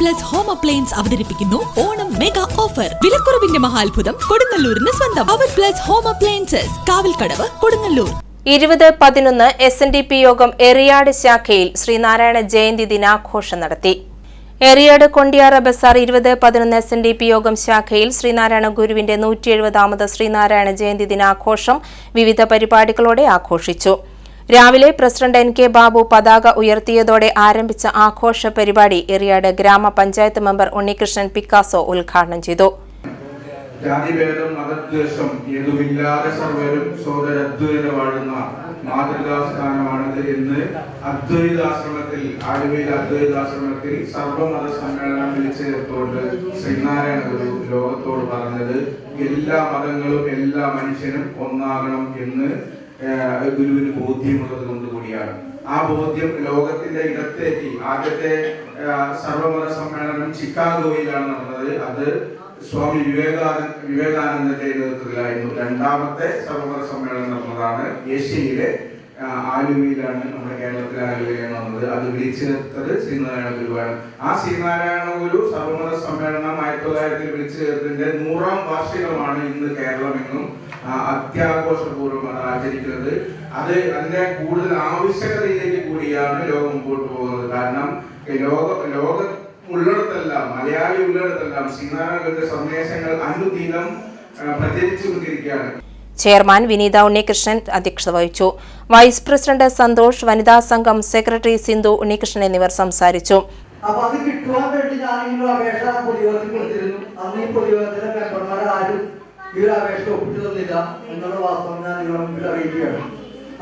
Plus home appliance അവതരിപ്പിക്കുന്നു. Onam mega offer വിലക്കുറവിന്റെ മഹാത്ഭുതം കൊടുങ്ങല്ലൂരിന് സ്വന്തം. അവർ plus home appliances Kavalkadavu Kodungallur. ഇരുപത് പതിനൊന്ന് എസ് എൻ ഡി പി യോഗം എറിയാട് ശാഖയിൽ ശ്രീനാരായണ ജയന്തി ദിനാഘോഷം നടത്തി. എറിയാട് കൊണ്ടിയാറ ബസാർ ഇരുപത് പതിനൊന്ന് എസ് എൻ ഡി പി യോഗം ശാഖയിൽ ശ്രീനാരായണ ഗുരുവിന്റെ നൂറ്റി എഴുപതാമത് ശ്രീനാരായണ ജയന്തി ദിനാഘോഷം വിവിധ പരിപാടികളോടെ ആഘോഷിച്ചു. രാവിലെ പ്രസിഡന്റ് എൻ കെ ബാബു പതാക ഉയർത്തിയതോടെ ആരംഭിച്ച ആഘോഷ പരിപാടി എറിയാട് ഗ്രാമപഞ്ചായത്ത് മെമ്പർ ഉണ്ണികൃഷ്ണൻ പിക്കാസോ ഉദ്ഘാടനം ചെയ്തു. ജാതിഭേദം മതദ്വേഷം ഏതുമില്ലാതെ സർവരും സോദരദ്വൈത വാഴുന്ന മാതൃകാസ്ഥാനമാണിത് എന്ന് അദ്വൈതാശ്രമത്തിൽ ആലുവയിൽ അദ്വൈതാശ്രമത്തിൽ സർവമത സമ്മേളനം വിളിച്ചു ചേർത്തുകൊണ്ട് ശ്രീനാരായണ ഗുരു ലോകത്തോട് പറഞ്ഞത് എല്ലാ മതങ്ങളും എല്ലാ മനുഷ്യനും ഒന്നാകണം എന്ന് ഗുരുവിന് ബോധ്യമുള്ളത് കൊണ്ട് കൂടിയാണ് ആ ബോധ്യം ലോകത്തിന്റെ ഇടത്തേക്ക് ആദ്യത്തെ സർവമത സമ്മേളനം ചിക്കാഗോയിലാണ് നടന്നത്. അത് സ്വാമി വിവേകാനന്ദ വിവേകാനന്ദന്റെ നേതൃത്വത്തിലായിരുന്നു. രണ്ടാമത്തെ സർവമത സമ്മേളനം നടന്നതാണ്. ഏഷ്യയിലെ ആലുവയിലാണ് നമ്മുടെ കേരളത്തിലെ ആലുവയിലാണ് നടന്നത്. അത് വിളിച്ചെടുത്തത് ശ്രീനാരായണ ഗുരുവാണ്. ആ ശ്രീനാരായണ ഗുരു സർവമത സമ്മേളനം വിളിച്ചു ചേർത്തിന്റെ നൂറാം വാർഷികമാണ് ഇന്ന് കേരളമെന്നും അത്യാഘോഷപൂർവം അത് ആചരിക്കുന്നത്. അത് അതിന്റെ കൂടുതൽ ആവശ്യകതയിലേക്ക് കൂടിയാണ് ലോകം മുമ്പോട്ട് പോകുന്നത്. കാരണം ലോക ലോക ഉള്ളിടത്തെല്ലാം മലയാളി ഉള്ളിടത്തെല്ലാം ശ്രീനാരായണ സന്ദേശങ്ങൾ അനുദിനം പ്രചരിച്ചു പ്രചരിച്ചുകൊണ്ടിരിക്കുകയാണ് ചെയർമാൻ വിനീത ഉണ്ണികൃഷ്ണൻ അധ്യക്ഷത വഹിച്ചു. വൈസ് പ്രസിഡന്റ് സന്തോഷ് വനിതാ സംഘം സെക്രട്ടറി സിന്ധു ഉണ്ണികൃഷ്ണൻ എന്നിവർ സംസാരിച്ചു. അപ്പൊ അത് കിട്ടുവാൻ വേണ്ടി ഞാനെങ്കിലും അപേക്ഷ പൊതുയോഗത്തിൽ കൊടുത്തിരുന്നു. അന്ന് ഈ പൊതുയോഗത്തിലെ മെമ്പർമാർ ആരും ഈ ഒരു അപേക്ഷ ഒപ്പിട്ട് തന്നില്ല. എന്നുള്ള വാസ്തവം ഞാൻ നിങ്ങളുടെ മുമ്പിൽ അറിയിക്കുകയാണ്.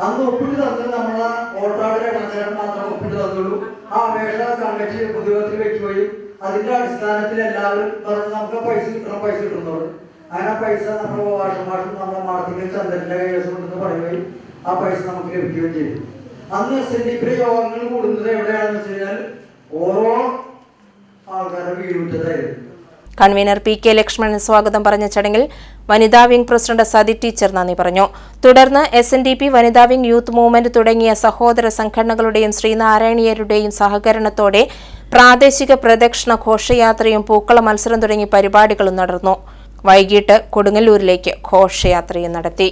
അന്ന് ഒപ്പിട്ട് തന്നത് നമ്മളെ ഓട്ടാടിലെ കണച്ചേട്ടൻ മാത്രം ഒപ്പിട്ട് തന്നുള്ളൂ. ആ അപേക്ഷ കണ്ടക്ട് പൊതുയോഗത്തിൽ വെക്കുകയും അതിന്റെ അടിസ്ഥാനത്തിൽ എല്ലാവരും പറഞ്ഞു നമുക്ക് പൈസ കിട്ടണം പൈസ കിട്ടുന്നുള്ളൂ. അങ്ങനെ പൈസ നമ്മുടെ വാഷം വാഷം നമ്മുടെ മാർത്തിക ചന്ദ്രന്റെ കൈവശം കൊണ്ടെന്ന് പറയുകയും ആ പൈസ നമുക്ക് ലഭിക്കുകയും ചെയ്യും അന്ന് എസ് എൻ ഡി പി യോഗങ്ങൾ കൂടുന്നത് എവിടെയാണെന്ന് വെച്ച് കഴിഞ്ഞാൽ ഓരോ കൺവീനർ പി കെ ലക്ഷ്മണൻ സ്വാഗതം പറഞ്ഞ ചടങ്ങിൽ വനിതാ വിംഗ് പ്രസിഡന്റ് സതി ടീച്ചർ നന്ദി പറഞ്ഞു. തുടർന്ന് എസ് എൻ ഡി പി വനിതാ വിംഗ് യൂത്ത് മൂവ്മെന്റ് തുടങ്ങിയ സഹോദര സംഘടനകളുടെയും ശ്രീനാരായണീയരുടെയും സഹകരണത്തോടെ പ്രാദേശിക പ്രദക്ഷിണ ഘോഷയാത്രയും പൂക്കള മത്സരം തുടങ്ങിയ പരിപാടികളും നടന്നു. വൈകിട്ട് കൊടുങ്ങല്ലൂരിലേക്ക് ഘോഷയാത്രയും നടത്തി.